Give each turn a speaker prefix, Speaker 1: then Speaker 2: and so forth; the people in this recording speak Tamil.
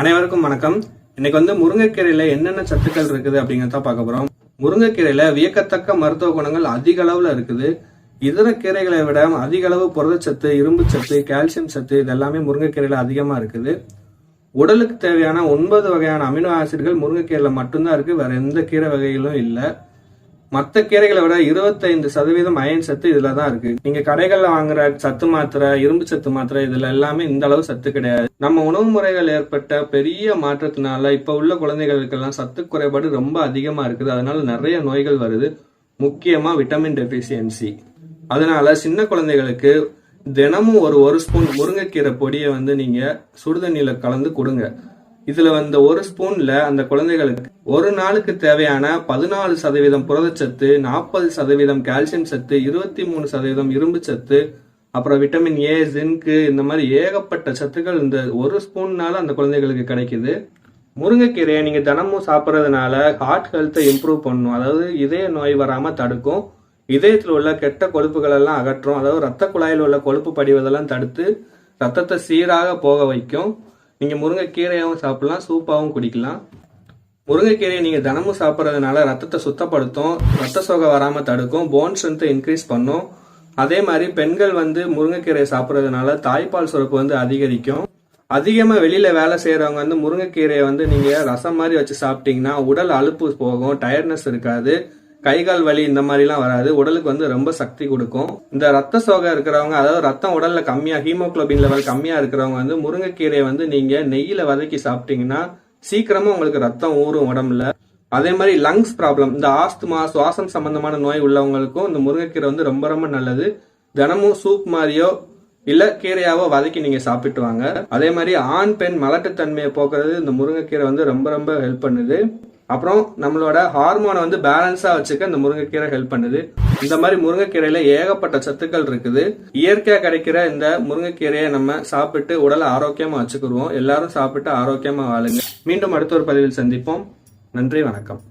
Speaker 1: அனைவருக்கும் வணக்கம். இன்னைக்கு வந்து முருங்கைக்கீரையில என்னென்ன சத்துக்கள் இருக்குது அப்படிங்கறத பார்க்க போறோம். முருங்கைக்கீரையில வியக்கத்தக்க மருத்துவ குணங்கள் அதிக அளவுல இருக்குது. இதர கீரைகளை விட அதிக அளவு புரதச்சத்து இரும்பு சத்து கால்சியம் சத்து இதெல்லாமே முருங்கைக்கீரையில அதிகமா இருக்குது. உடலுக்கு தேவையான ஒன்பது வகையான அமினோ ஆசிட்கள் முருங்கைக்கீரையில மட்டும்தான் இருக்கு. வேற எந்த கீரை வகைகளும் இல்லை. மற்ற கீரைகளை விட இருபத்தைந்து சதவீதம் அயன் சத்து இதுல தான் இருக்கு. நீங்க கடைகள்ல வாங்குற சத்து மாத்திரை இரும்பு சத்து மாத்திரை இதுல எல்லாமே இந்த அளவு சத்து கிடையாது. நம்ம உணவு முறைகள் ஏற்பட்ட பெரிய மாற்றத்தினால இப்ப உள்ள குழந்தைகளுக்கெல்லாம் சத்து குறைபாடு ரொம்ப அதிகமா இருக்குது. அதனால நிறைய நோய்கள் வருது. முக்கியமா விட்டமின் டெபிசியன்சி அதனால சின்ன குழந்தைகளுக்கு தினமும் ஒரு ஒரு ஸ்பூன் முருங்கைக்கீரை பொடியை வந்து நீங்க சுடுதண்ணியில கலந்து கொடுங்க. இதுல வந்து ஒரு ஸ்பூன்ல அந்த குழந்தைகளுக்கு ஒரு நாளுக்கு தேவையான பதினாலு சதவீதம் புரதச்சத்து நாற்பது சதவீதம் கால்சியம் சத்து இருபத்தி மூணு சதவீதம் இரும்பு சத்து அப்புறம் விட்டமின் ஏ ஜிங்கு இந்த மாதிரி ஏகப்பட்ட சத்துக்கள் இந்த ஒரு ஸ்பூன்னால அந்த குழந்தைகளுக்கு கிடைக்குது. முருங்கைக்கீரையை நீங்க தினமும் சாப்பிட்றதுனால ஹார்ட் ஹெல்த்தை இம்ப்ரூவ் பண்ணும். அதாவது இதய நோய் வராம தடுக்கும். இதயத்தில் உள்ள கெட்ட கொழுப்புகள் எல்லாம் அகற்றும். அதாவது ரத்த குழாயில் உள்ள கொழுப்பு படிவதெல்லாம் தடுத்து ரத்தத்தை சீராக போக வைக்கும். நீங்கள் முருங்கைக்கீரையாகவும் சாப்பிடலாம் சூப்பாகவும் குடிக்கலாம். முருங்கைக்கீரையை நீங்கள் தினமும் சாப்பிட்றதுனால ரத்தத்தை சுத்தப்படுத்தும் ரத்த சோகை வராமல் தடுக்கும் போன் ஸ்ட்ரென்த்தை இன்க்ரீஸ் பண்ணும். அதே மாதிரி பெண்கள் வந்து முருங்கைக்கீரையை சாப்பிட்றதுனால தாய்ப்பால் சுரப்பு வந்து அதிகரிக்கும். அதிகமாக வெளியில் வேலை செய்கிறவங்க வந்து முருங்கைக்கீரையை வந்து நீங்கள் ரசம் மாதிரி வச்சு சாப்பிட்டீங்கன்னா உடல் அலுப்பு போகும் டயர்ட்னஸ் இருக்காது. கை கால் வலி இந்த மாதிரிலாம் வராது. உடலுக்கு வந்து ரொம்ப சக்தி கொடுக்கும். இந்த ரத்த சோகை இருக்கிறவங்க அதாவது ரத்தம் உடல்ல கம்மியா ஹீமோக்ளோபின் லெவல் கம்மியா இருக்கிறவங்க வந்து முருங்கைக்கீரையை வந்து நீங்க நெய்யில வதக்கி சாப்பிட்டீங்கன்னா சீக்கிரமா உங்களுக்கு ரத்தம் ஊறும் உடம்புல. அதே மாதிரி லங்ஸ் ப்ராப்ளம் இந்த ஆஸ்துமா சுவாசம் சம்பந்தமான நோய் உள்ளவங்களுக்கும் இந்த முருங்கைக்கீரை வந்து ரொம்ப ரொம்ப நல்லது. தினமும் சூப் மாதிரியோ இல்ல கீரையாவோ வதக்கி நீங்க சாப்பிட்டு வாங்க. அதே மாதிரி ஆண் பெண் மலட்டுத்தன்மையை போக்குறது இந்த முருங்கைக்கீரை வந்து ரொம்ப ரொம்ப ஹெல்ப் பண்ணுது. அப்புறம் நம்மளோட ஹார்மோனை வந்து பேலன்ஸா வச்சுக்க இந்த முருங்கைக்கீரை ஹெல்ப் பண்ணுது. இந்த மாதிரி முருங்கைக்கீரையில ஏகப்பட்ட சத்துக்கள் இருக்குது. இயற்கையா கிடைக்கிற இந்த முருங்கைக்கீரையை நம்ம சாப்பிட்டு உடலை ஆரோக்கியமா வச்சுக்கிடுவோம் எல்லாரும் சாப்பிட்டு ஆரோக்கியமா வாழுங்க. மீண்டும் அடுத்த ஒரு பதிவில் சந்திப்போம். நன்றி வணக்கம்.